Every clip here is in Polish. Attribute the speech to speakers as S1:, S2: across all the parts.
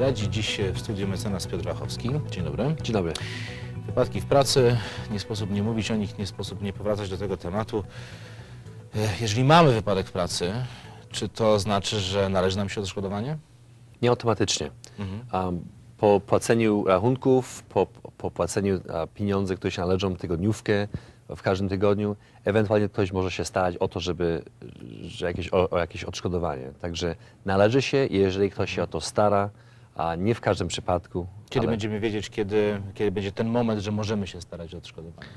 S1: Radzi. Dziś w studiu mecenas Piotr Wachowski. Dzień dobry.
S2: Dzień dobry.
S1: Wypadki w pracy, nie sposób nie mówić o nich, nie sposób nie powracać do tego tematu. E, Jeżeli mamy wypadek w pracy, czy to znaczy, że należy nam się odszkodowanie?
S2: Nie automatycznie.
S1: Mhm.
S2: Um, po płaceniu rachunków, po, po płaceniu pieniędzy, które się należą tygodniówkę w każdym tygodniu, ewentualnie ktoś może się starać o to, żeby że jakieś, o, o jakieś odszkodowanie. Także należy się, jeżeli ktoś się o to stara, a nie w każdym przypadku.
S1: Kiedy
S2: ale-
S1: będziemy wiedzieć, kiedy, kiedy będzie ten moment, że możemy się starać o odszkodowanie?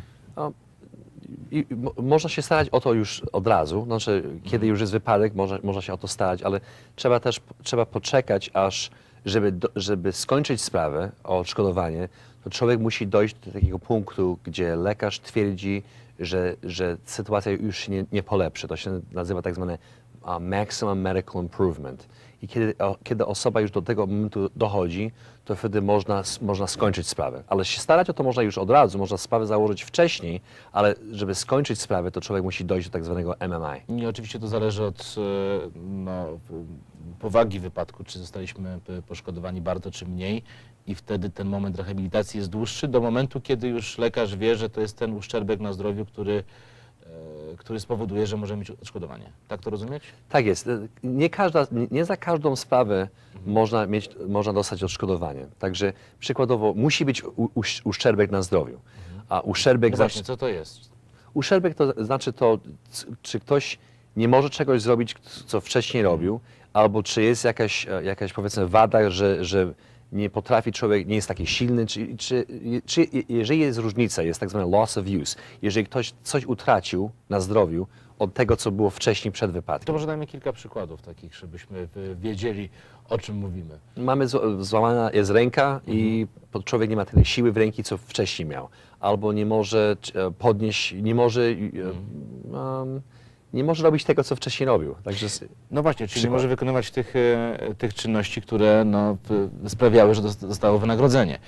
S2: I, mo, można się starać o to już od razu, znaczy kiedy już jest wypadek, można, można się o to starać, ale trzeba też trzeba poczekać, aż żeby, do, żeby skończyć sprawę o odszkodowanie, to człowiek musi dojść do takiego punktu, gdzie lekarz twierdzi, że, że sytuacja już się nie, nie polepszy. To się nazywa tak zwane maximum medical improvement. I kiedy, kiedy osoba już do tego momentu dochodzi, to wtedy można, można skończyć sprawę. Ale się starać o to można już od razu, można sprawę założyć wcześniej, ale żeby skończyć sprawę, to człowiek musi dojść do tak zwanego MMI.
S1: I oczywiście to zależy od e, no, powagi wypadku, czy zostaliśmy poszkodowani bardzo, czy mniej. I wtedy ten moment rehabilitacji jest dłuższy do momentu, kiedy już lekarz wie, że to jest ten uszczerbek na zdrowiu, który, e, który spowoduje, że możemy mieć odszkodowanie. Tak to rozumieć?
S2: Tak jest. Nie, każda, nie- za każdą sprawę można, mieć, można dostać odszkodowanie. Także przykładowo musi być u, usz- uszczerbek na zdrowiu. A uszczerbek
S1: No właśnie, co to jest?
S2: Uszczerbek to znaczy to, czy ktoś nie może czegoś zrobić, co wcześniej robił, albo czy jest jakaś, e, jakaś powiedzmy wada, że, że nie potrafi człowiek, nie jest taki silny, czy, czy, czy jeżeli jest różnica, jest tak zwany loss of use, jeżeli ktoś coś utracił na zdrowiu od tego, co było wcześniej przed
S1: To
S2: wypadkiem.
S1: może dajmy kilka przykładów takich, żebyśmy wiedzieli, o czym mówimy.
S2: Mamy zł- złamana jest ręka i po- człowiek nie ma tyle siły w ręki, co wcześniej miał. Albo nie może e, podnieść, nie może, e, um, nie może robić tego, co wcześniej robił. Także
S1: No właśnie, czyli nie może wykonywać tych, e, tych czynności, które no, sprawiały, że dost- dostało wynagrodzenie.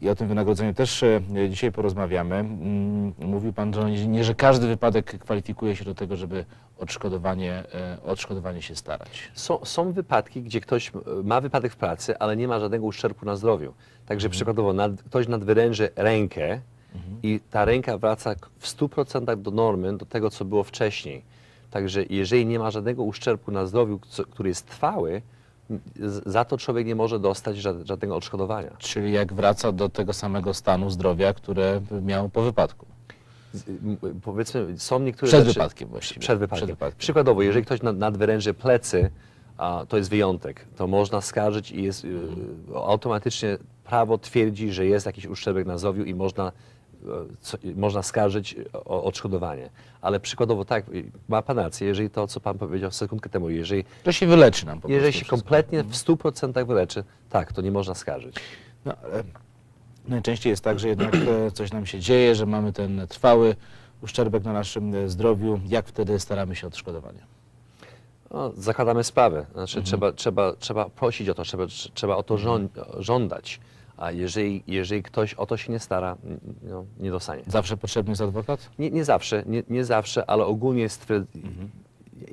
S1: I o tym wynagrodzeniu też e, dzisiaj porozmawiamy. Mm, Mówił Pan, że nie, nie, że każdy wypadek kwalifikuje się do tego, żeby odszkodowanie, e, odszkodowanie się starać.
S2: są, są wypadki, gdzie ktoś ma wypadek w pracy, ale nie ma żadnego uszczerbku na zdrowiu. Także przykładowo nad, ktoś nadwyręży rękę i ta ręka wraca w 100% do normy, do tego, co było wcześniej. Także jeżeli nie ma żadnego uszczerbku na zdrowiu, który jest trwały, za to człowiek nie może dostać ża- żadnego odszkodowania.
S1: Czyli jak wraca do tego samego stanu zdrowia, które miał po wypadku.
S2: Powiedzmy, są niektóre
S1: Przed
S2: rzeczy...
S1: wypadkiem właściwie.
S2: Przed wypadkiem.
S1: Przed wypadkiem.
S2: Przykładowo, jeżeli ktoś nad, nadwyręży plecy, a to jest wyjątek, to można skarżyć i jest y, automatycznie prawo twierdzi, że jest jakiś uszczerbek na zdrowiu i można, co, można skarżyć o odszkodowanie. Ale przykładowo tak, ma pan rację, jeżeli to, co pan powiedział sekundkę temu, jeżeli,
S1: To się wyleczy nam po
S2: jeżeli się
S1: wszystko.
S2: kompletnie w 100% wyleczy, tak, to nie można skarżyć.
S1: No, najczęściej jest tak, że jednak e, coś nam się dzieje, że mamy ten trwały uszczerbek na naszym e, zdrowiu. Jak wtedy staramy się o odszkodowanie?
S2: No, zakładamy sprawę. Znaczy,
S1: Mhm.
S2: trzeba, trzeba, trzeba prosić o to, trzeba, trzeba o to żąd, żądać. A jeżeli, jeżeli ktoś o to się nie stara, no, nie dostanie.
S1: Zawsze potrzebny jest adwokat?
S2: Nie, nie zawsze, nie, nie zawsze, ale ogólnie jest. twierd-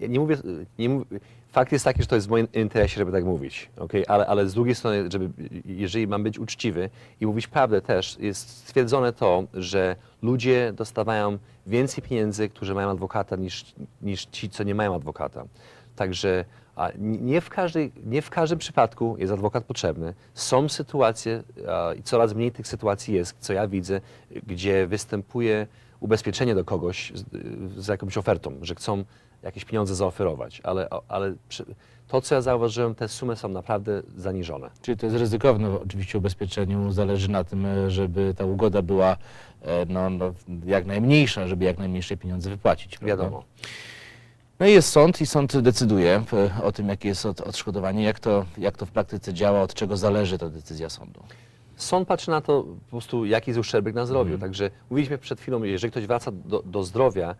S2: Ja nie mówię, nie mówię, fakt jest taki, że to jest w moim interesie, żeby tak mówić, okay? ale, ale z drugiej strony, żeby, jeżeli mam być uczciwy i mówić prawdę też, jest stwierdzone to, że ludzie dostawają więcej pieniędzy, którzy mają adwokata, niż, niż ci, co nie mają adwokata. Także a, nie, w każdej, nie w każdym przypadku jest adwokat potrzebny. Są sytuacje, i coraz mniej tych sytuacji jest, co ja widzę, gdzie występuje ubezpieczenie do kogoś z, z jakąś ofertą, że chcą jakieś pieniądze zaoferować, ale, ale przy, to, co ja zauważyłem, te sumy są naprawdę zaniżone.
S1: Czyli to jest ryzykowne oczywiście ubezpieczeniu. Zależy na tym, żeby ta ugoda była e, no, no, jak najmniejsza, żeby jak najmniejsze pieniądze wypłacić. prawda?
S2: Wiadomo.
S1: No i jest sąd i sąd decyduje e, o tym, jakie jest od, odszkodowanie, jak to, jak to w praktyce działa, od czego zależy ta decyzja sądu.
S2: Sąd patrzy na to po prostu, jaki jest uszczerbek na zdrowiu. Także mówiliśmy przed chwilą, jeżeli ktoś wraca do, do zdrowia,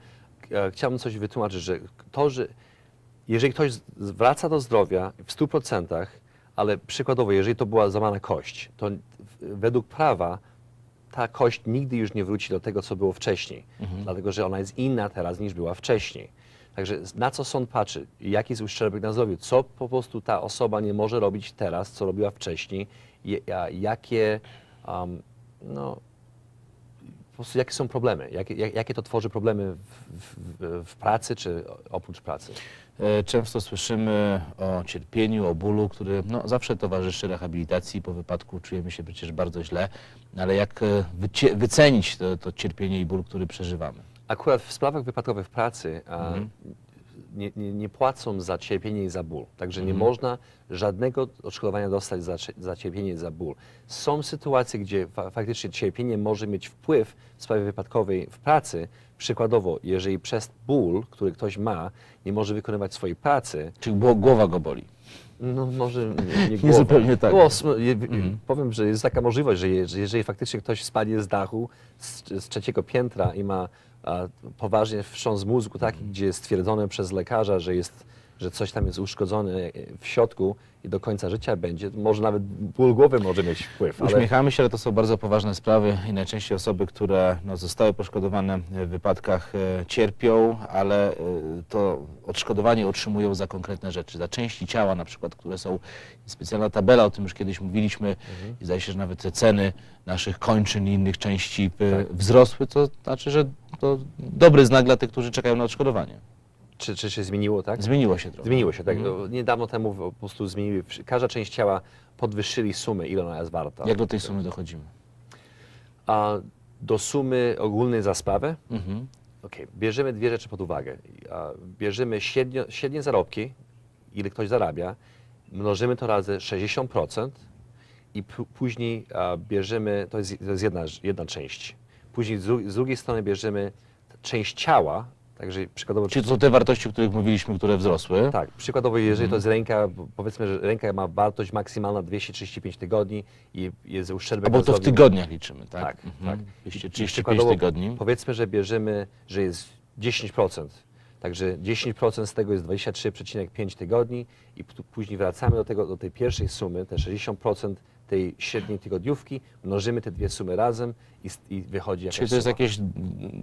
S2: e, chciałbym coś wytłumaczyć, że to, że jeżeli ktoś wraca do zdrowia w 100%, ale przykładowo, jeżeli to była złamana kość, to według prawa ta kość nigdy już nie wróci do tego, co było wcześniej, dlatego że ona jest inna teraz niż była wcześniej. Także na co sąd patrzy, jaki jest uszczerbek na zdrowiu, co po prostu ta osoba nie może robić teraz, co robiła wcześniej, jakie, um, no, po prostu jakie są problemy, jakie, jak, jakie to tworzy problemy w, w, w pracy czy oprócz pracy.
S1: E, Często słyszymy o cierpieniu, o bólu, który no, zawsze towarzyszy rehabilitacji. Po wypadku czujemy się przecież bardzo źle, ale jak e, wycenić to, to cierpienie i ból, który przeżywamy?
S2: Akurat w sprawach wypadkowych w pracy
S1: Mhm.
S2: nie, nie, nie płacą za cierpienie i za ból. Także nie
S1: Mhm.
S2: można żadnego odszkodowania dostać za, za cierpienie i za ból. Są sytuacje, gdzie fa faktycznie cierpienie może mieć wpływ w sprawie wypadkowej w pracy. Przykładowo, jeżeli przez ból, który ktoś ma, nie może wykonywać swojej pracy,
S1: Czy było- głowa go boli?
S2: no może nie, nie,
S1: Nie zupełnie tak.
S2: Sm- je,
S1: Mhm.
S2: Powiem, że jest taka możliwość, że, je, że jeżeli faktycznie ktoś spadnie z dachu z, z trzeciego piętra i ma poważnie wstrząs mózgu, taki, gdzie jest stwierdzone przez lekarza, że, jest, że coś tam jest uszkodzone w środku i do końca życia będzie, może nawet ból głowy może mieć wpływ. Ale
S1: Uśmiechamy się, ale to są bardzo poważne sprawy i najczęściej osoby, które no, zostały poszkodowane w wypadkach e, cierpią, ale e, to odszkodowanie otrzymują za konkretne rzeczy, za części ciała na przykład, które są specjalna tabela, o tym już kiedyś mówiliśmy i zdaje się, że nawet te ceny naszych kończyn i innych części e,
S2: Tak.
S1: wzrosły, to znaczy, że to dobry znak dla tych, którzy czekają na odszkodowanie.
S2: Czy, czy się zmieniło, tak?
S1: Zmieniło się trochę.
S2: Zmieniło się, tak.
S1: Mhm.
S2: No, Niedawno temu po prostu zmieniły, każda część ciała podwyższyli sumę, ile ona jest warta.
S1: Jak do tej sumy dochodzimy?
S2: A do sumy ogólnej za sprawę
S1: Mhm.
S2: Okej, bierzemy dwie rzeczy pod uwagę. Bierzemy średnio, średnie zarobki, ile ktoś zarabia, mnożymy to razy 60% i później bierzemy, to jest, to jest jedna, jedna część. Później z, z drugiej strony bierzemy część ciała, także przykładowo...
S1: Czyli to są te wartości, o których mówiliśmy, które wzrosły.
S2: Tak, przykładowo jeżeli to jest
S1: Mhm.
S2: ręka, bo- powiedzmy, że ręka ma wartość maksymalna 235 tygodni i jest uszczerbek
S1: A bo to w tygodniach liczymy, tak?
S2: Tak,
S1: Mhm.
S2: tak.
S1: 235
S2: Przykładowo
S1: tygodni.
S2: Powiedzmy, że bierzemy, że jest 10%. Także 10% z tego jest 23,5 tygodni i później wracamy do, tego, do tej pierwszej sumy, te 60% tej średniej tygodniówki, mnożymy te dwie sumy razem i, i wychodzi jakaś
S1: Czyli to jest
S2: suma.
S1: jakieś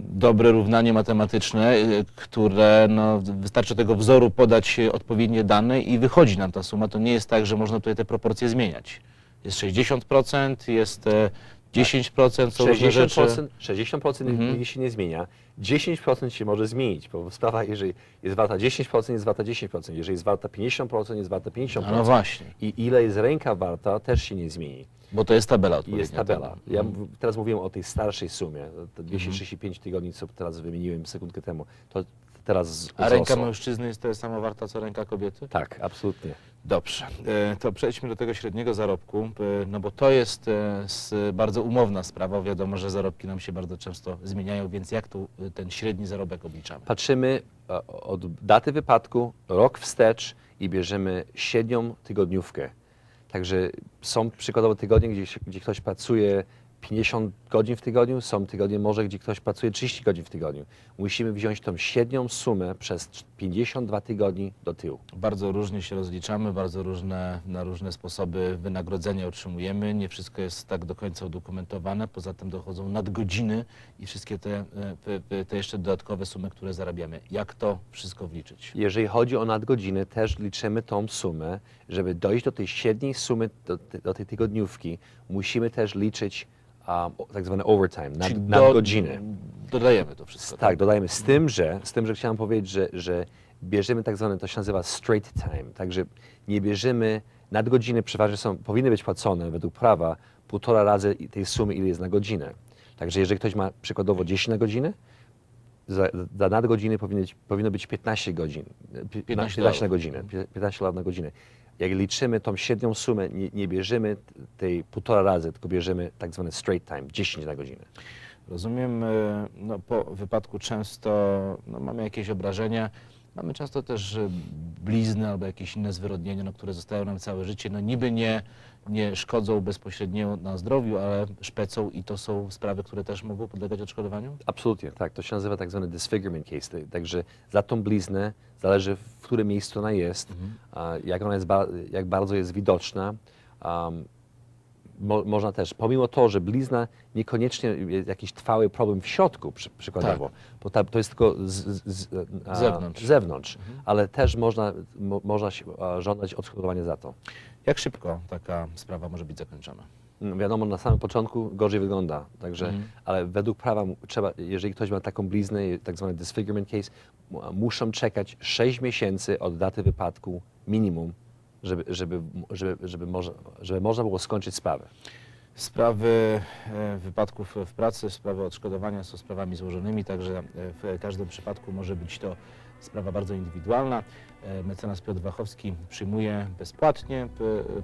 S1: dobre równanie matematyczne, y, które no, wystarczy tego wzoru podać y, odpowiednie dane i wychodzi nam ta suma. To nie jest tak, że można tutaj te proporcje zmieniać. Jest 60%, jest e, 10%, są różne rzeczy.
S2: 60%, 60%
S1: Mhm.
S2: się nie zmienia, 10% się może zmienić, bo sprawa, jeżeli jest warta 10%, jest warta 10%, jeżeli jest warta 50%, jest warta 50%.
S1: A no właśnie,
S2: I ile jest ręka warta, też się nie zmieni.
S1: bo to jest tabela odpowiednia.
S2: jest tabela. Ja
S1: Mhm.
S2: teraz mówiłem o tej starszej sumie, te 235 tygodni, co teraz wymieniłem sekundkę temu. To teraz
S1: A ręka mężczyzny jest tyle samo warta, co ręka kobiety?
S2: Tak, absolutnie.
S1: Dobrze, e, to przejdźmy do tego średniego zarobku, e, no bo to jest e, s- bardzo umowna sprawa. Wiadomo, że zarobki nam się bardzo często zmieniają, więc jak tu e, ten średni zarobek obliczamy?
S2: Patrzymy e, od daty wypadku, rok wstecz i bierzemy średnią tygodniówkę. Także są przykładowo tygodnie, gdzie, się- gdzie ktoś pracuje 50 godzin w tygodniu, są tygodnie może, gdzie ktoś pracuje 30 godzin w tygodniu. Musimy wziąć tą średnią sumę przez 52 tygodni do tyłu.
S1: Bardzo różnie się rozliczamy, bardzo różne, na różne sposoby wynagrodzenia otrzymujemy. Nie wszystko jest tak do końca udokumentowane. Poza tym dochodzą nadgodziny i wszystkie te, e, te, te jeszcze dodatkowe sumy, które zarabiamy. Jak to wszystko wliczyć?
S2: Jeżeli chodzi o nadgodziny, też liczymy tą sumę. Żeby dojść do tej średniej sumy, do, do tej tygodniówki, musimy też liczyć um, tak zwane overtime, nad,
S1: Czyli
S2: nadgodziny.
S1: Dodajemy to wszystko.
S2: Tak, dodajemy. Z tym, że, z tym, że chciałem powiedzieć, że, że bierzemy tak zwane, to się nazywa straight time, także nie bierzemy, nadgodziny przeważnie są, powinny być płacone według prawa półtora razy tej sumy, ile jest na godzinę. Także jeżeli ktoś ma przykładowo 10 na godzinę, za, za nadgodziny powinno być, powinno być 15 godzin, pi-
S1: 15
S2: 15 na godzinę, pi- 15 lat na godzinę. Jak liczymy tą średnią sumę, nie, nie bierzemy tej półtora razy, tylko bierzemy tak zwane straight time, 10 na godzinę.
S1: Rozumiem, e, no, po wypadku często no, mamy jakieś obrażenia, mamy często też e, blizny albo jakieś inne zwyrodnienia, no, które zostają nam całe życie. No niby nie, nie szkodzą bezpośrednio na zdrowiu, ale szpecą i to są sprawy, które też mogą podlegać odszkodowaniu?
S2: Absolutnie, tak. To się nazywa tak zwany disfigurement case. Tak- Także za tą bliznę zależy, w którym miejscu ona jest, a jak ona jest, jak bardzo jest widoczna. Um, mo, można też, pomimo to, że blizna niekoniecznie jest jakiś trwały problem w środku przy, przykładowo, bo ta, to jest tylko z, z, z, a,
S1: Zewnątrz.
S2: zewnątrz ale też można, mo, można się, a, żądać odszkodowania za to.
S1: Jak szybko taka sprawa może być zakończona?
S2: No, Wiadomo, na samym początku gorzej wygląda, także,
S1: Mhm.
S2: ale według prawa trzeba, jeżeli ktoś ma taką bliznę, tak zwany disfigurement case, mu- muszą czekać 6 miesięcy od daty wypadku minimum, żeby, żeby, żeby, żeby, można, żeby można było skończyć sprawę.
S1: Sprawy e, wypadków w pracy, sprawy odszkodowania są sprawami złożonymi, także e, w każdym przypadku może być to sprawa bardzo indywidualna. E, Mecenas Piotr Wachowski przyjmuje bezpłatnie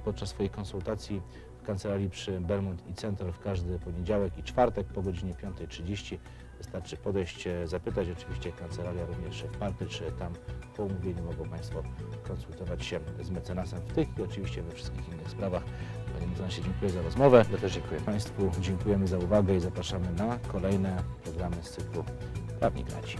S1: podczas swojej konsultacji kancelarii przy Belmont i Center w każdy poniedziałek i czwartek po godzinie 5.30. Wystarczy podejść, e, zapytać. Oczywiście kancelaria również w party, czy tam po umówieniu mogą Państwo konsultować się z mecenasem w tych i oczywiście we wszystkich innych sprawach. Panie mecenasie, dziękuję za rozmowę.
S2: Ja też dziękuję.
S1: Państwu dziękujemy za uwagę i zapraszamy na kolejne programy z cyklu Prawnik Radzi.